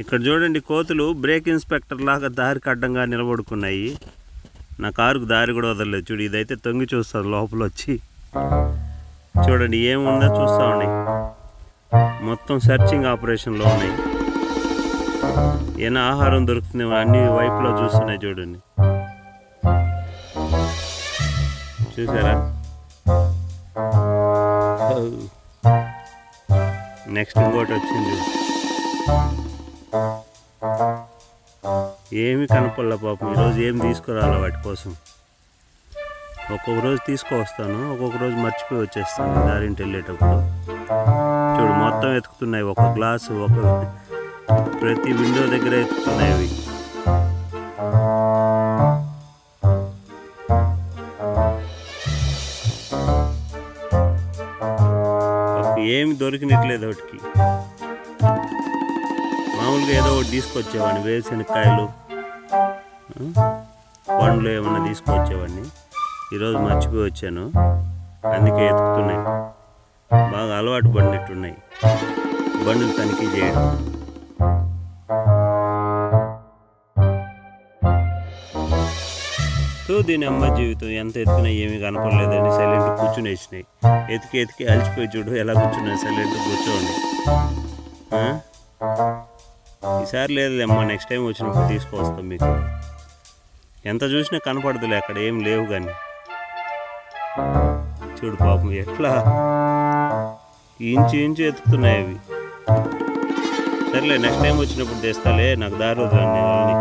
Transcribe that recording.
ఇక్కడ చూడండి కోతులు బ్రేక్ ఇన్స్పెక్టర్ లాగా దారికి అడ్డంగా నిలబడుకున్నాయి. నా కారుకు దారి కూడా వదలలేదు. చూడు ఇదైతే తొంగి చూస్తుంది లోపల వచ్చి. చూడండి ఏముందో చూస్తా ఉన్నాయి. మొత్తం సెర్చింగ్ ఆపరేషన్లో ఉన్నాయి. ఏమైనా ఆహారం దొరుకుతుంది అన్ని వైపులో చూస్తున్నాయి చూడండి. చూసారా? నెక్స్ట్ ఇంకోటి వచ్చింది. ఏమి కనపడలే పాపం. ఈరోజు ఏం తీసుకురాలి వాటి కోసం. ఒక్కొక్క రోజు తీసుకువస్తాను ఒక్కొక్క రోజు మర్చిపోయి వచ్చేస్తాను దారింటి వెళ్ళేటప్పుడు. చూడు మొత్తం ఎతుకుతున్నాయి ఒక గ్లాసు ఒక ప్రతి విండో దగ్గర ఎత్తుకున్నాయి అవి. ఏమి దొరికినట్లేదు వాటికి. మామూలుగా ఏదో ఒకటి తీసుకొచ్చేవాడిని వేరుశనక్కాయలు పండ్లు ఏమన్నా తీసుకొచ్చేవాడిని. ఈరోజు మర్చిపోయి వచ్చాను. అందుకే ఎత్తుకుతున్నాయి. బాగా అలవాటు పడినట్టున్నాయి. బండిని తనిఖీ చేయడం. సో దీని అమ్మ జీవితం ఎంత ఎత్తుకున్నా ఏమీ కనపడలేదని సైలెంట్ కూర్చుని వేసినాయి. ఎతికి ఎతికి అలసిపోయి చూడు ఎలా కూర్చున్నాయి. సైలెంట్ కూర్చోండి. ఈసారి లేదులేమ్మా నెక్స్ట్ టైం వచ్చినప్పుడు తీసుకొస్తాం మీకు. ఎంత చూసినా కనపడదులే అక్కడ ఏం లేవు కానీ చూడు పాపం ఎట్లా ఇంచు ఇంచు ఎత్తుకుతున్నాయి అవి. సర్లే నెక్స్ట్ టైం వచ్చినప్పుడు తెస్తాలే నాకు దారి వదలండి వాళ్ళని